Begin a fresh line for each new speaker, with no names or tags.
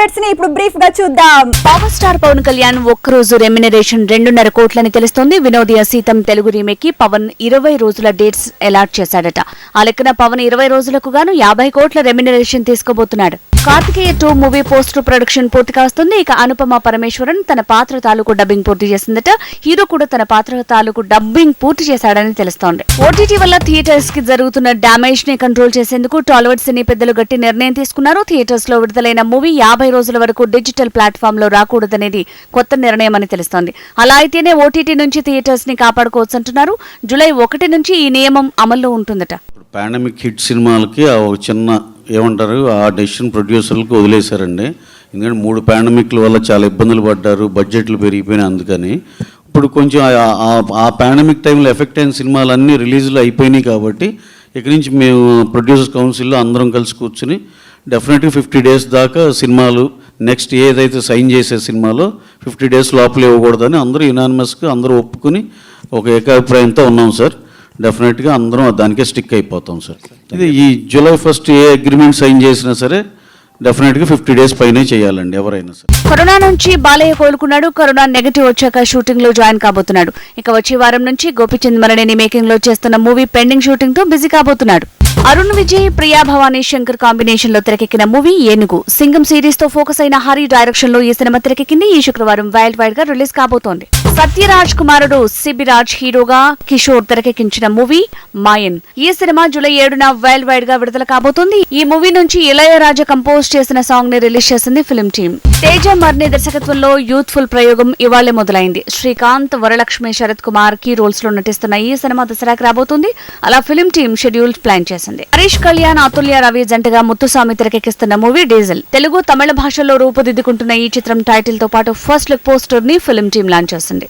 అప్డేట్స్ని ఇప్పుడు బ్రీఫ్గా చూద్దాం.
పవర్ స్టార్ పవన్ కళ్యాణ్ ఒక్కరోజు రెమ్యునరేషన్ రెండున్నర కోట్లని తెలుస్తోంది. వినోదయ సీతం తెలుగు రీమేక్కి పవన్ ఇరవై రోజుల డేట్స్ అలాట్ చేశాడట. ఆ లెక్కన పవన్ ఇరవై రోజులకు గాను యాభై కోట్ల remuneration తీసుకోబోతున్నాడు Karthikeya two movie post production పూర్తి కాస్తుంది. ఇక అనుపమ పరమేశ్వరన్ తన పాత్ర తాలూకు డబ్బింగ్ పూర్తి చేసిందట. హీరో కూడా తన పాత్ర తాలూకు డబ్బింగ్ పూర్తి చేశాడని తెలుస్తోంది. ఓటీటీ వల్ల థియేటర్స్కి జరుగుతున్న డామేజ్ని కంట్రోల్ చేసేందుకు టాలీవుడ్ సినీ పెద్దలు గట్టి నిర్ణయం తీసుకున్నారు. థియేటర్స్లో విడుదలైన మూవీ యాభై రోజుల వరకు డిజిటల్ ప్లాట్ఫామ్లో రాకూడదనేది కొత్త నిర్ణయం అని తెలుస్తోంది. అలా అయితేనే ఓటీటీ నుంచి థియేటర్స్ని కాపాడుకోవచ్చు అంటున్నారు. జూలై ఒకటి నుంచి ఈ నియమం అమల్లో ఉంటుందట.
పాండమిక్ హిట్ సినిమాలకి ఒక చిన్న ఏమంటారు ఆ డెసిషన్ ప్రొడ్యూసర్లకు వదిలేశారండి. ఎందుకంటే మూడు పాండమిక్ల వల్ల చాలా ఇబ్బందులు పడ్డారు బడ్జెట్లు పెరిగిపోయినాయి అందుకని. ఇప్పుడు కొంచెం ఆ- ఆ- ఆ పాండమిక్ టైంలో ఎఫెక్ట్ అయిన సినిమాలన్నీ రిలీజ్లు అయిపోయినాయి కాబట్టి ఇక్కడి నుంచి మేము ప్రొడ్యూసర్స్ కౌన్సిల్లో అందరం కలిసి కూర్చుని డెఫినెట్గా ఫిఫ్టీ డేస్ దాకా సినిమాలు నెక్స్ట్ ఏదైతే సైన్ చేసే సినిమాలో ఫిఫ్టీ డేస్ లోపల ఇవ్వకూడదని అందరూ యునానిమస్గా అందరూ ఒప్పుకుని ఒక ఏకాభిప్రాయంతో ఉన్నాం సార్. డెఫినెట్గా అందరం దానికే స్టిక్ అయిపోతాం సార్. ఇది ఈ జూలై ఫస్ట్ ఏ అగ్రిమెంట్ సైన్ చేసినా సరే డెఫినెట్గా ఫిఫ్టీ డేస్ పైనే చేయాలండి ఎవరైనా సరే.
కరోనా నుంచి బాలయ్య కోలుకున్నాడు. కరోనా నెగటివ్ వచ్చాక షూటింగ్లో జాయిన్ కాబోతున్నాడు. ఇక వచ్చే వారం నుంచి గోపిచంద్ మరణిని మేకింగ్లో చేస్తున్న మూవీ పెండింగ్ షూటింగ్తో బిజీ కాబోతున్నాడు. అరుణ్ విజయ్ ప్రియా భవానీ శంకర్ కాంబినేషన్లో తెరకెక్కిన మూవీ ఏనుగు. సింగం సిరీస్తో ఫోకస్ అయిన హరి డైరెక్షన్లో ఈ సినిమా తెరకెక్కింది. ఈ శుక్రవారం వైల్డ్ వైడ్గా రిలీజ్ కాబోతోంది. సత్యరాజ్ కుమారుడు సిబిరాజ్ హీరోగా కిషోర్ తెరకెక్కించిన మూవీ మాయన్. ఈ సినిమా జూలై ఏడున వైల్డ్ వైడ్గా విడుదల కాబోతోంది. ఈ మూవీ నుంచి ఇళయరాజా కంపోజ్ చేసిన సాంగ్ని రిలీజ్ చేసింది ఫిల్మ్ టీమ్. తేజ మర్ని దర్శకత్వంలో యూత్ఫుల్ ప్రయోగం ఇవాళే మొదలైంది. శ్రీకాంత్ వరలక్ష్మి శరత్ కుమార్ కీ రోల్స్లో నటిస్తున్న ఈ సినిమా దసరాకి రాబోతుంది. అలా ఫిలిం టీమ్ షెడ్యూల్ ప్లాన్ చేసింది. హరీష్ కళ్యాణ్ అతుల్య రవి జంటగా ముత్తుస్వామి తెరకెక్కిస్తున్న మూవీ డీజిల్. తెలుగు తమిళ భాషల్లో రూపుదిద్దుకుంటున్న ఈ చిత్రం టైటిల్తో పాటు ఫస్ట్ లుక్ పోస్టర్ని ఫిలిం టీం లాంచ్ చేసింది.